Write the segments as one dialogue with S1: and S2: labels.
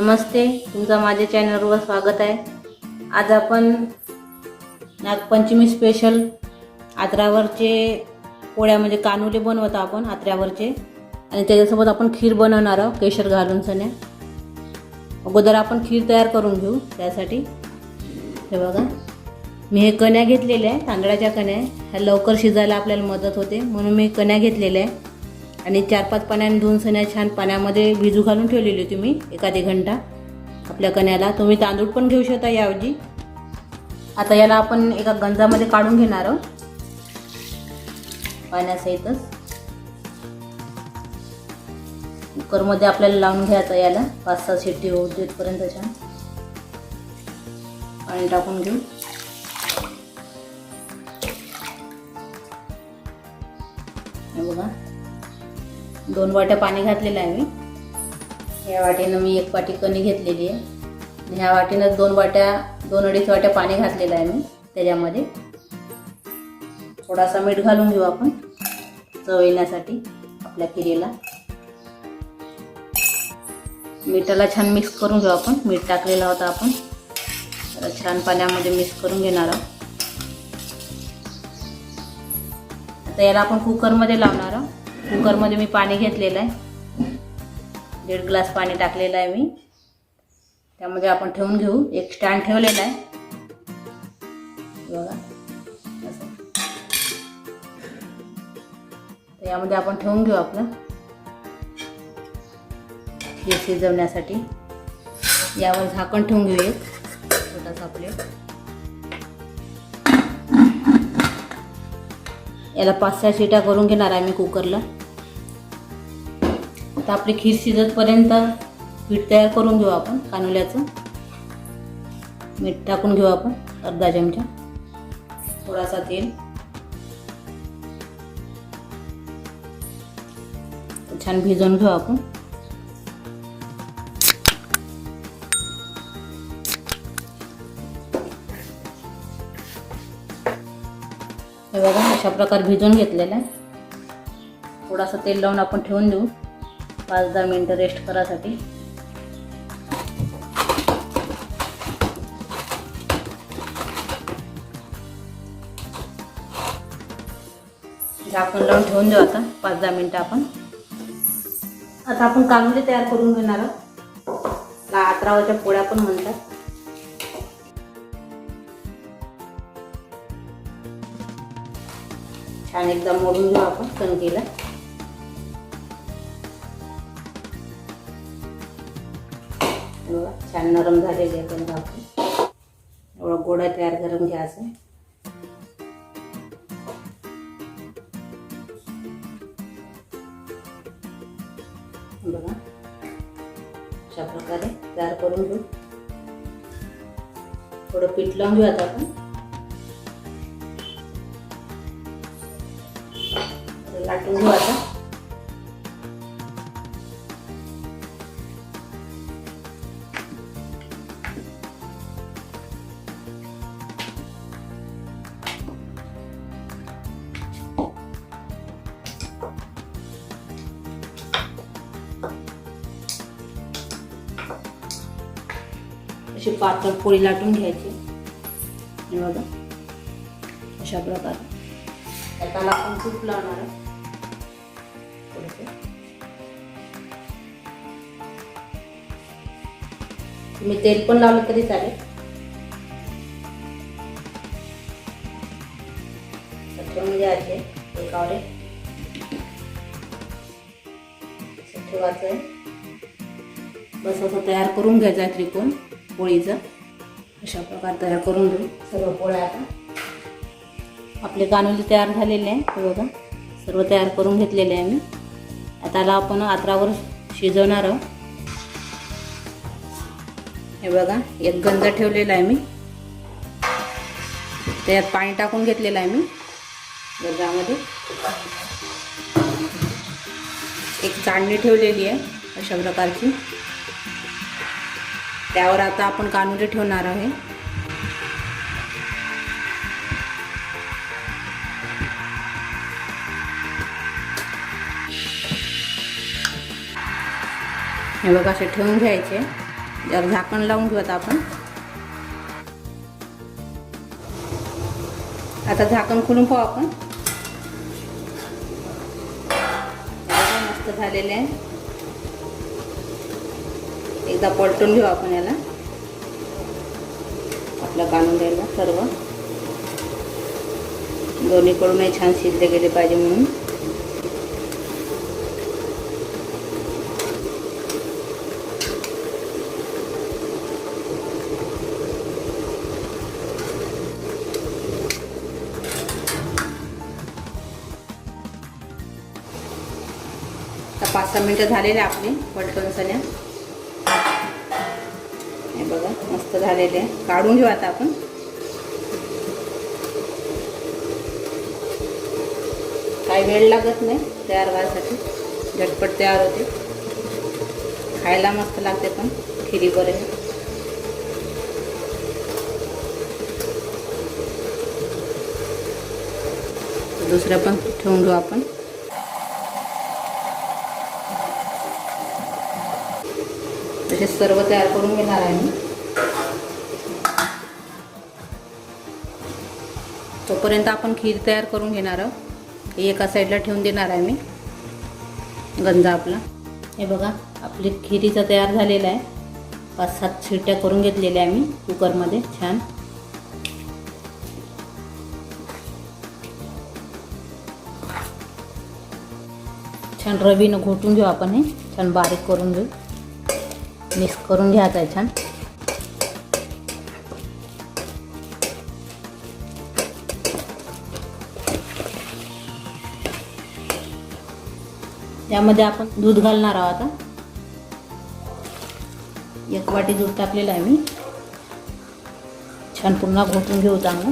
S1: नमस्ते तुमचा माझ्या चॅनलवर स्वागत आहे. आज आपण नागपंचमी स्पेशल आत्र्यावरचे पोळ्या म्हणजे कानुले बनवतो आपण आत्र्यावरचे आणि त्याच्यासोबत आपण खीर बनवणार आहोत केशर घालून सण्या अगोदर आपण खीर तयार करून घेऊ त्यासाठी. हे बघा. मी हे कण्या घेतलेल्या आहे तांदळाच्या कण्या ह्या लवकर शिजायला आपल्याला मदत होते म्हणून मी कण्या घेतलेल्या आहे. आणि चार पाच पाण्याने धुवून सण्या छान पाण्यामध्ये भिजू घालून ठेवलेली होती मी एखादी घंटा. आपल्या कण्याला. तुम्ही तांदूळ पण घेऊ शकता याऐवजी. आता याला आपण एका गंजामध्ये काढून घेणार आहोत. पाण्यासहितच. कुकरमध्ये आपल्याला लावून घ्यायचं याला. पाच सहा शिट्टी होऊ देतपर्यंत छान पाणी टाकून घेऊ. बघा. दोन वाट्या पाणी घातलेलं आहे मी. या वाटीनं मी एक वाटी कणी घेतलेली आहे. ह्या वाटीनं दोन वाट्या दोन अडीच वाट्या पाणी घातलेलं आहे मी त्याच्यामध्ये. थोडासा मीठ घालून घेऊ आपण चव येण्यासाठी आपल्या खिरीला मिठाला छान मिक्स करून घेऊ आपण. मीठ टाकलेला होता आपण. तर छान पाण्यामध्ये मिक्स करून घेणार आहोत. आता याला आपण कुकरमध्ये लावणार आहोत. कुकरमध्ये मी पाणी घेतलेलं आहे. दीड ग्लास पाणी टाकलेलं आहे मी. त्यामध्ये आपण ठेवून घेऊ. एक स्टँड ठेवलेला आहे. बघा. तर यामध्ये आपण ठेवून घेऊ आपलं. हे शिजवण्यासाठी. यावर झाकण ठेवून घेऊ एक. छोटासा प्लेट याला पाच सहा शिट्या करून घेणार आहे मी कुकरला. आता आपली खीर शिजतपर्यंत पीठ तयार करून घेऊ आपण कानुल्याचं. मीठ टाकून घेऊ आपण अर्धा चमचा. थोडासा तेल. छान भिजवून घेऊ आपण. हे बघा अशा प्रकारे भिजवून घेतलेलं आहे. थोडासा तेल लावून आपण ठेवून देऊ. पाच दहा मिनटं रेस्ट करासाठी झाकण लावून ठेवून देऊ आता पाच दहा मिनटं आपण. आता आपण कांदे तयार करून घेणार आहोत. ला पोळ्या पण म्हणतात. छान एकदा मोडून घेऊ आपण कणकेला. छान नरम झालेली आहे पण भाकरी. एवढा गोडा तयार करून घ्यायचा. बघा. अशा प्रकारे तयार करून घेऊ. थोडं पीठ लावून घेऊ आता आपण. लाटून घेऊ आता. अशी पातळ पोळी लाटून घ्यायची. बघा. अशा प्रकारे. त्याला आपण तूप लावणार आहे. तुम्ही तेल पण लावलं तरी चालेल. घ्यायचे म्हणजे एकावर ठेवायचं आहे बस असं तयार करून घ्यायचं आहे त्रिकोण. पोळीचं. अशा प्रकार तयार करून घेऊ. सर्व पोळ्या आता आपले कानोली तयार झालेले आहे. ते बघा. सर्व तयार करून घेतलेले आहे मी. आता आपण आत्रावर शिजवणार आहोत. हे बघा. एक गंज ठेवलेला आहे मी. त्यात पाणी टाकून घेतलेलं आहे मी. गंजामध्ये. एक चाळणी ठेवलेली आहे अशा प्रकारची. त्यावर आता आपण कानुले ठेवणार आहे. हे बघा असे ठेवून घ्यायचे. जर झाकण लावून घेऊ आता आपण. आता झाकण खोलून पाहू आपण. मस्त झालेले आहे. एकदा पलटून घेऊ आपण याला. आपलं काढून द्यायला सर्व. दोन्हीकडूनही छान शिजले गेले पाहिजे म्हणून. आता पाच सहा मिनटं झालेले आपले पलटून सण्या मस्त झालेले आहे. काढून घेऊ आता आपण. काही वेळ लागत नाही तयार व्हायसाठी. झटपट तयार होते. खायला मस्त लागते पण. खिरी बरे. दुसरं पण ठेवून घेऊ आपण. तसे सर्व तयार करून घेणार आहे मी. तोपर्यंत आपण खीर तयार करून घेणार आहोत हे एका साईडला ठेवून देणार आहे मी. गंजा आपला. हे बघा आपली खिरीचा तयार झालेला आहे. पाच सात शिट्ट्या करून घेतलेल्या आहे मी कुकरमध्ये. छान. छान रवीनं घोटून घेऊ आपण हे. छान बारीक करून घेऊ. मिक्स करून घ्यायचं आहे छान. त्यामध्ये आपण दूध घालणार आहोत आता. एक वाटी दूध टाकलेलं आहे मी. छान पुन्हा घोटून घेऊ चांगलं.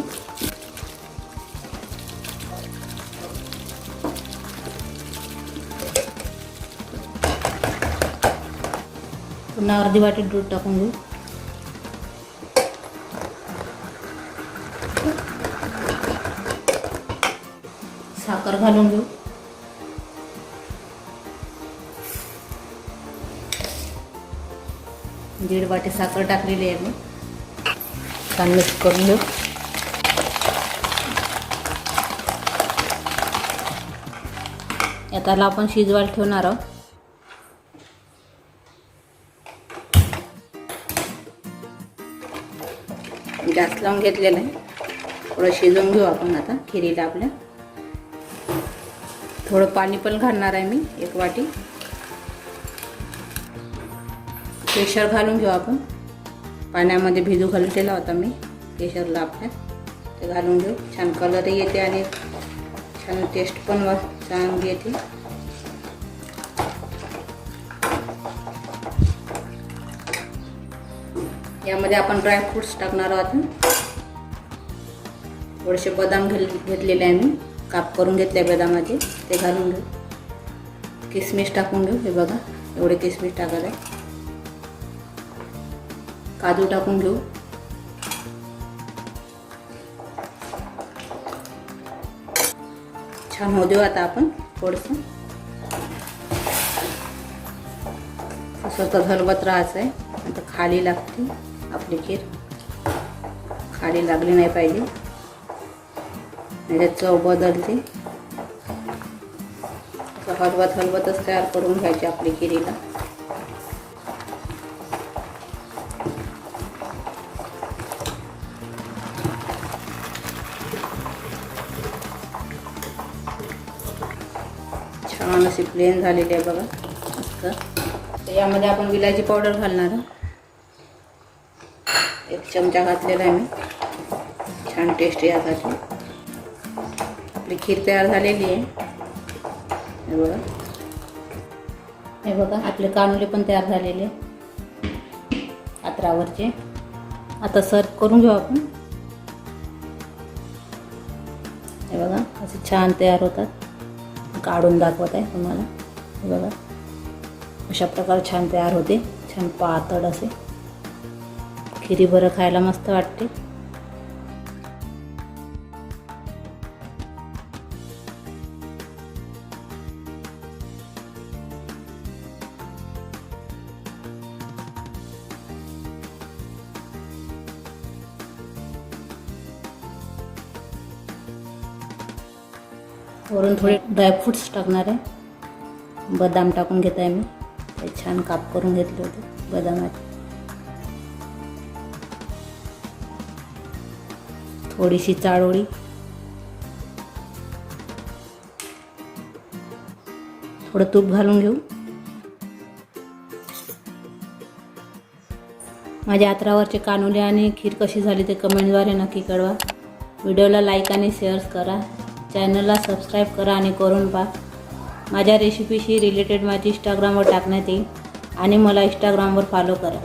S1: पुन्हा अर्धी वाटी दूध टाकून घेऊ. साखर घालून घेऊ. दीड वाटी साखर टाकलेली आहे मी. छान मिक्स करून घेऊ. याला आपण शिजवायला ठेवणार आहोत. गॅस लावून घेतलेला आहे. थोडं शिजवून घेऊ आपण आता खिरीला आपल्या. थोडं पाणी पण घालणार आहे मी एक वाटी. केशर घालून घेऊ आपण. पाण्यामध्ये भिजू घालून ठेवला होता मी केशरला आपल्या. ते घालून घेऊ. छान कलरही येते आणि छान टेस्ट पण छान येते. यामध्ये आपण ड्रायफ्रूट्स टाकणार आहोत थोडेसे बदाम घेल घेतलेले आहे मी. काप करून घेतले बदामाचे. ते घालून घेऊ. किसमिस टाकून घेऊ. हे बघा एवढे किसमिस टाकत आहे काजू टाकून घेऊ. छान होऊ देऊ आता आपण थोडंसं. असं हलवत राहायचं आहे आता खाली लागते आपली खीर. खाली लागली नाही पाहिजे. म्हणजे चव बदलते. हलवत हलवतच तयार करून घ्यायची आपली खिरीला. छान अशी प्लेन झालेली आहे बघा. मस्त. यामध्ये आपण विलायची पावडर घालणार आहोत. एक चमचा घातलेला आहे मी. छान टेस्ट यासाठी. आपली खीर तयार झालेली आहे. हे बघा. हे बघा आपले कानुले पण तयार झालेले आत्रावरचे आता सर्व करून घेऊ आपण. हे बघा असे छान तयार होतात. काढून दाखवत आहे तुम्हाला. बघा. अशा प्रकारे छान तयार होते. छान पातळ असे. खिरी बरं खायला मस्त वाटते. वरून थोडे ड्रायफ्रूट्स टाकणार आहे. बदाम टाकून घेत आहे मी. ते छान काप करून घेतले होते बदामाचे. थोडीशी चाळोळी थोडं तूप घालून घेऊ. माझ्या आत्रावरचे कानुले आणि खीर कशी झाली ते कमेंटद्वारे नक्की कळवा. व्हिडिओला लाईक आणि शेअर्स करा. चॅनलला सबस्क्राईब करा आणि करून पहा. माझ्या रेसिपीशी रिलेटेड माझी इंस्टाग्रामवर टाकण्यात येईल आणि मला इंस्टाग्रामवर फॉलो करा.